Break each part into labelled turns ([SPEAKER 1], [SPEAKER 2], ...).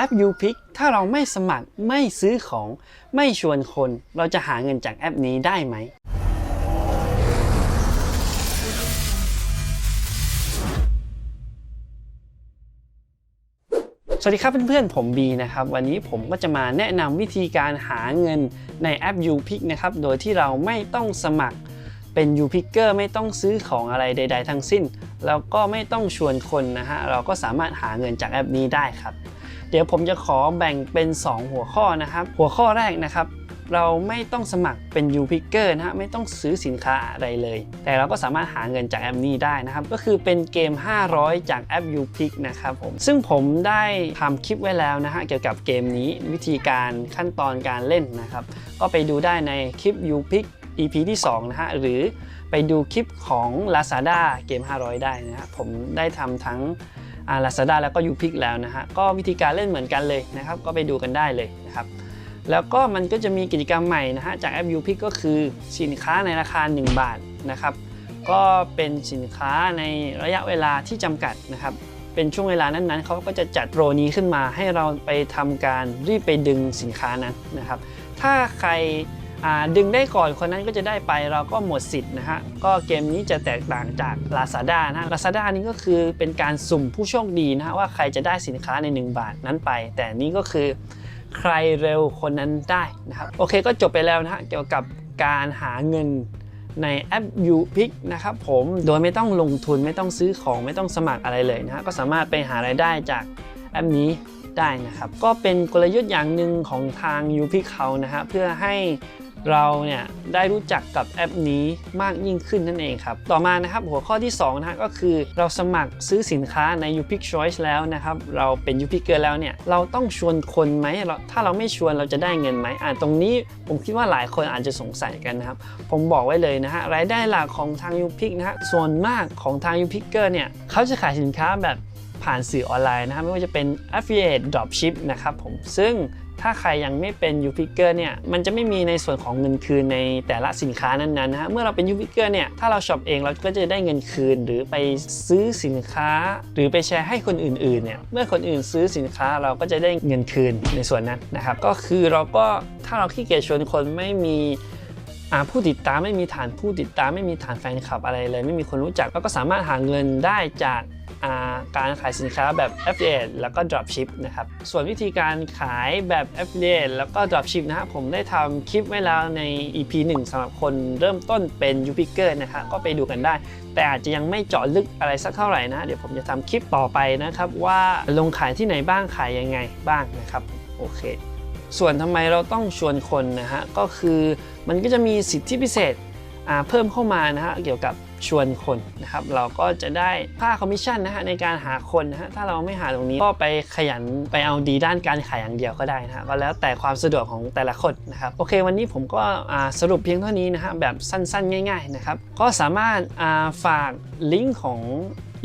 [SPEAKER 1] แอป UPick ถ้าเราไม่สมัครไม่ซื้อของ ไม่ชวนคน เราจะหาเงินจากแอปนี้ได้ไหม สวัสดีครับเพื่อนๆ ผมบีนะครับ วันนี้ผมก็จะมาแนะนำวิธีการหาเงินในแอป UPick นะครับ โดยที่เราไม่ต้องสมัครเป็น UPicker ไม่ต้องซื้อของอะไรใด ๆ ทั้งสิ้น แล้วก็ไม่ต้องชวนคนนะฮะ เราก็สามารถหาเงินจากแอปนี้ได้ครับ เดี๋ยวผมจะขอแบ่งเป็น 2 หัวข้อนะครับ หัวข้อแรกนะครับ เราไม่ต้องสมัครเป็น UPicker นะฮะไม่ต้องซื้อสินค้าอะไรเลย แต่เราก็สามารถหาเงินจากแอปนี้ได้นะครับ ก็คือเป็นเกม 500 จากแอป UPick นะครับผมซึ่งผมได้ทำคลิปไว้แล้วนะฮะเกี่ยวกับเกมนี้วิธีการขั้นตอนการเล่นนะครับ ก็ไปดูได้ในคลิป UPick EP ที่2นะฮะหรือไปดูคลิปของ Lazada เกม 500 ได้นะฮะผมได้ทำทั้ง อ่า Lazada แล้วก็ UPick แล้วนะฮะก็วิธีการเล่นเหมือนกันเลยนะครับ ก็ไปดูกันได้เลยนะครับแล้วก็มันก็จะมีกิจกรรมใหม่นะฮะจากแอป UPick ก็คือสินค้าในราคา 1 บาทนะครับ ก็เป็นสินค้าในระยะเวลาที่จำกัดนะครับเป็นช่วงเวลานั้นๆเขาก็จะจัดโปรนี้ขึ้นมาให้เราไปทำการรีบไปดึงสินค้านั้นนะครับ ถ้าใคร ดึงได้ก่อนคนนั้นก็จะได้ไปเราก็หมดสิทธิ์นะฮะ ก็เกมนี้จะแตกต่างจาก Lazada นะ Lazada นี่ก็คือเป็นการสุ่มผู้โชคดีนะฮะว่าใครจะได้สินค้าใน 1 บาทนั้นไป แต่นี่ก็คือใครเร็วคนนั้นได้นะครับ โอเคก็จบไปแล้วนะฮะเกี่ยวกับการหาเงินในแอป UPick นะครับผมโดยไม่ต้องลงทุนไม่ต้องซื้อของไม่ต้องสมัครอะไรเลยนะฮะก็สามารถไปหารายได้จากแอปนี้ได้นะครับ ก็เป็นกลยุทธ์อย่างหนึ่งของทาง UPick เขานะฮะเพื่อให้ เราเนี่ยได้รู้จักกับแอปนี้มากยิ่งขึ้นนั่นเองครับ ต่อมานะครับหัวข้อที่2นะฮะก็คือเราสมัครซื้อสินค้าใน u p i c Choice แล้วนะครับ เราเป็น UPicker แล้วเนี่ยเราต้องชวนคนไหมเราถ้าเราไม่ชวนเราจะได้เงินไหมอ่าตรงนี้ผมคิดว่าหลายคนอาจจะสงสัยกันนะครับ ผมบอกไว้เลยนะฮะรายได้หลักของทาง u p i c นะฮะส่วนมากของทาง UPicker เนี่ยเขาจะขายสินค้าแบบผ่านสื่อออนไลน์นะครับไม่ว่าจะเป็น affiliate dropship นะครับผมซึ่ง ถ้าใครยังไม่เป็น UPicker เนี่ยมันจะไม่มีในส่วนของเงินคืนในแต่ละสินค้านั้นๆนะฮะเมื่อเราเป็น UPicker เนี่ยถ้าเราช็อปเองเราก็จะได้เงินคืน หรือไปซื้อสินค้า หรือไปแชร์ให้คนอื่นๆเนี่ยเมื่อคนอื่นซื้อสินค้าเราก็จะได้เงินคืนในส่วนนั้นนะครับก็คือเราก็ถ้าเราขี้เกียจชวนคนไม่มีผู้ติดตามไม่มีฐานผู้ติดตามไม่มีฐานแฟนคลับอะไรเลย ไม่มีคนรู้จักแล้วก็สามารถหาเงินได้จาก การขายสินค้าแบบ affiliate แล้วก็ dropship นะครับ ส่วนวิธีการขายแบบ affiliate แล้วก็ dropship นะครับผมได้ทำคลิปไว้แล้วใน EP 1สำหรับคนเริ่มต้นเป็น UPicker นะครับก็ไปดูกันได้ แต่อาจจะยังไม่เจาะลึกอะไรสักเท่าไหร่นะ เดี๋ยวผมจะทำคลิปต่อไปนะครับ ว่าลงขายที่ไหนบ้างขายยังไงบ้างนะครับโอเคส่วนทำไมเราต้องชวนคนนะฮะก็คือมันก็จะมีสิทธิพิเศษ เพิ่มเข้ามานะฮะเกี่ยวกับชวนคนนะครับเราก็จะได้ค่าคอมมิชชั่นนะฮะในการหาคนนะฮะถ้าเราไม่หาตรงนี้ก็ไปขยันไปเอาดีด้านการขายอย่างเดียวก็ได้นะฮะก็แล้วแต่ความสะดวกของแต่ละคนนะครับโอเค วันนี้ผมก็สรุปเพียงเท่านี้นะฮะแบบสั้นๆ ง่าย ๆนะครับ ก็สามารถฝากลิงก์ของ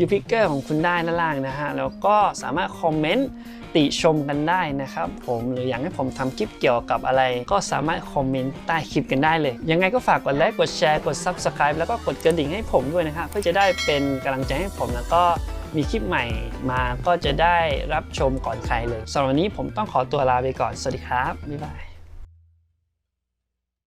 [SPEAKER 1] u p i c k e r ของคุณได้ด้านล่างนะฮะ แล้วก็สามารถคอมเมนต์ติชมกันได้นะครับผมหรืออยากให้ผมทำคลิปเกี่ยวกับอะไร ก็สามารถคอมเมนต์ใต้คลิปกันได้เลย ยังไงก็ฝากกดไลค์กดแชร์กด Subscribe แล้วก็กดกระดิ่งให้ผมด้วยนะครับเพื่อจะได้เป็นกำลังใจให้ผมแล้วก็มีคลิปใหม่มาก็จะได้รับชมก่อนใครเลยสำหรับวันนี้ผมต้องขอตัวลาไปก่อน สวัสดีครับ บ๊ายบาย